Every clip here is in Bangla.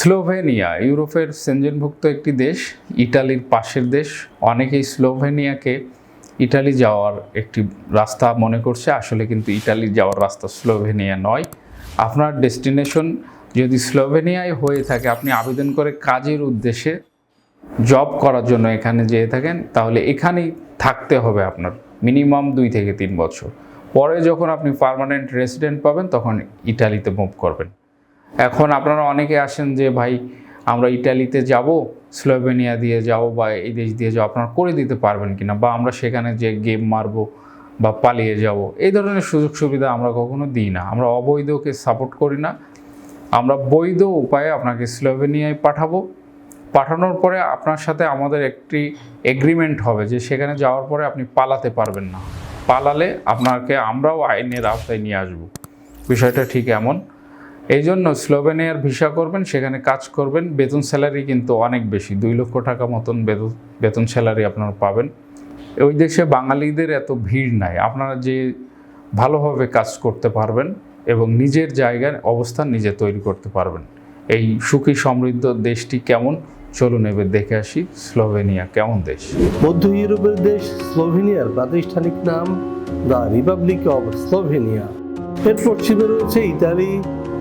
স্লোভেনিয়া, ইউরোপের সেনজেনভুক্ত একটি দেশ, ইটালির পাশের দেশ। অনেকেই স্লোভেনিয়াকে ইটালি যাওয়ার একটি রাস্তা মনে করছে। আসলে কিন্তু ইটালি যাওয়ার রাস্তা স্লোভেনিয়া নয়। আপনার ডেস্টিনেশন যদি স্লোভেনিয়ায় হয়ে থাকে, আপনি আবেদন করে কাজের উদ্দেশ্যে জব করার জন্য এখানে যেয়ে থাকেন, তাহলে এখানেই থাকতে হবে আপনার মিনিমাম দুই থেকে তিন বছর। পরে যখন আপনি পার্মানেন্ট রেসিডেন্ট পাবেন, তখন ইটালিতে মুভ করবেন। এখন আপনারা অনেকে আসেন যে, ভাই, আমরা ইটালিতে যাব, স্লোভেনিয়া দিয়ে যাব বা এই দেশ দিয়ে যাব, আপনারা করে দিতে পারবেন কিনা? বা আমরা সেখানে যে গেম মারবো বা পালিয়ে যাব, এই ধরনের সুযোগ সুবিধা আমরা কখনো দিই না। আমরা অবৈধকে সাপোর্ট করি না। আমরা বৈধ উপায়ে আপনাকে স্লোভেনিয়ায় পাঠাবো। পাঠানোর পরে আপনার সাথে আমাদের একটি এগ্রিমেন্ট হবে যে, সেখানে যাওয়ার পরে আপনি পালাতে পারবেন না। পালালে আপনাকে আমরাও আইনের আওতায় নিয়ে আসব। বিষয়টা ঠিক এমন। এই জন্য স্লোভেনিয়ার ভিসা করবেন, সেখানে কাজ করবেন। বেতন স্যালারি কিন্তু অনেক বেশি, দুই লক্ষ টাকা মতন বেতন বেতন স্যালারি আপনারা পাবেন। ওই দেশে বাঙালিদের এত ভিড় নাই, আপনারা যে ভালোভাবে কাজ করতে পারবেন এবং নিজের জায়গার অবস্থান নিজে তৈরি করতে পারবেন। এই সুখী সমৃদ্ধ দেশটি কেমন? চলুন এবার দেখে আসি, স্লোভেনিয়া কেমন দেশ? মধ্য ইউরোপের দেশ স্লোভেনিয়ার প্রাতিষ্ঠানিক নাম দ্য রিপাবলিক অব স্লোভেনিয়া। এর পশ্চিমে রয়েছে ইতালি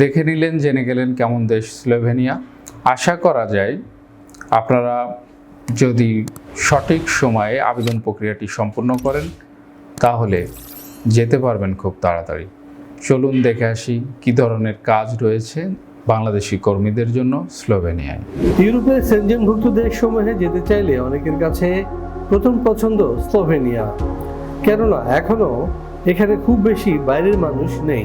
দেখে নিলেন, জেনে গেলেন কেমন দেশ স্লোভেনিয়া। আশা করা যায় আপনারা যদি সঠিক সময়ে আবেদন প্রক্রিয়াটি সম্পূর্ণ করেন, তাহলে যেতে পারবেন খুব তাড়াতাড়ি। চলুন দেখে আসি কী ধরনের কাজ রয়েছে বাংলাদেশি কর্মীদের জন্য স্লোভেনিয়ায়। ইউরোপের সেনজেনভুক্ত দেশসমূহে যেতে চাইলে অনেকের কাছে প্রথম পছন্দ স্লোভেনিয়া। কেননা এখনও এখানে খুব বেশি বাইরের মানুষ নেই।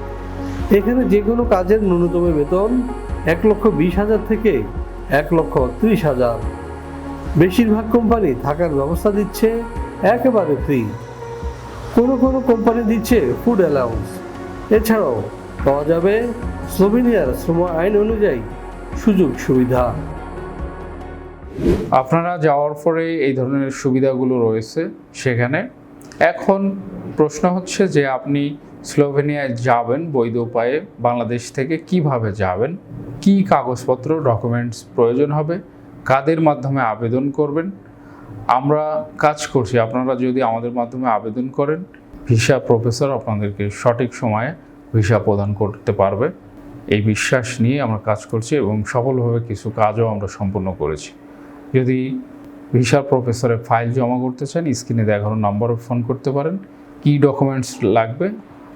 এখানে যে কোনো কাজের ন্যূনতম বেতন এক লক্ষ বিশ হাজার থেকে এক লক্ষ ত্রিশ হাজার। বেশিরভাগ কোম্পানি থাকার ব্যবস্থা দিচ্ছে একেবারে ফ্রি কোনো কোনো কোম্পানি দিচ্ছে ফুড অ্যালাউন্স এছাড়াও পাওয়া যাবে স্লোভেনিয়ার শ্রম আইন অনুযায়ী সুযোগ সুবিধা। আপনারা যাওয়ার পরে এই ধরনের সুবিধাগুলো রয়েছে সেখানে। এখন প্রশ্ন হচ্ছে যে আপনি স্লোভেনিয়ায় যাবেন বৈধ উপায়ে বাংলাদেশ থেকে কীভাবে যাবেন? কি কাগজপত্র ডকুমেন্টস প্রয়োজন হবে? কাদের মাধ্যমে আবেদন করবেন? আমরা কাজ করছি। আপনারা যদি আমাদের মাধ্যমে আবেদন করেন, ভিসা প্রফেসর আপনাদেরকে সঠিক সময়ে ভিসা প্রদান করতে পারবে। এই বিশ্বাস নিয়ে আমরা কাজ করছি এবং সফলভাবে কিছু কাজও আমরা সম্পূর্ণ করেছি। যদি ভিসা প্রফেসরে ফাইল জমা করতে চান, স্ক্রিনে দেখানো নম্বরে ফোন করতে পারেন। কী ডকুমেন্টস লাগবে?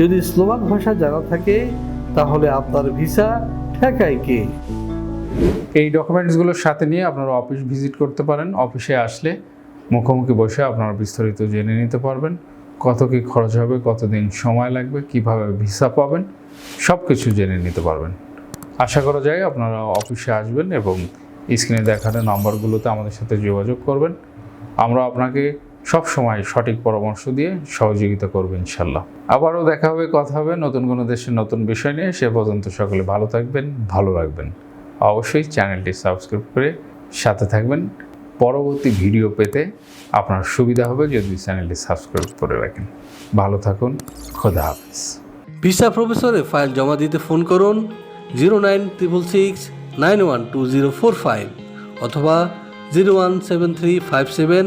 যদি স্লোভাক ভাষা জানা থাকে, তাহলে আপনার ভিসা ঠেকায় কে? এই ডকুমেন্টসগুলোর সাথে নিয়ে আপনারা অফিস ভিজিট করতে পারেন। অফিসে আসলে মুখোমুখি বসে আপনারা বিস্তারিত জেনে নিতে পারবেন। কত কী খরচ হবে, কতদিন সময় লাগবে, কীভাবে ভিসা পাবেন সব কিছু জেনে নিতে পারবেন। আশা করা যায় আপনারা অফিসে আসবেন এবং স্ক্রিনে দেখানো নাম্বারগুলোতে আমাদের সাথে যোগাযোগ করবেন। আমরা আপনাকে সব সময় সঠিক পরামর্শ দিয়ে সহযোগিতা করব ইনশাল্লাহ। আবারও দেখা হবে, কথা হবে, নতুন কোনো দেশের নতুন বিষয় নিয়ে, সে পর্যন্ত সকলে ভালো থাকবেন, ভালো রাখবেন। অবশ্যই চ্যানেলটি সাবস্ক্রাইব করে সাথে থাকবেন। পরবর্তী ভিডিও পেতে আপনার সুবিধা হবে যদি চ্যানেলটি সাবস্ক্রাইব করে রাখেন। ভালো থাকুন, খোদা হাফিজ। ভিসা প্রফেসরে ফাইল জমা দিতে ফোন করুন zero nine triple six nine one two zero four five অথবা zero one seven three five seven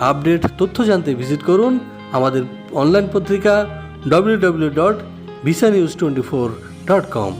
update তথ্য জানতে ভিজিট করুন আমাদের অনলাইন পত্রিকা W dot visa news twenty four dot com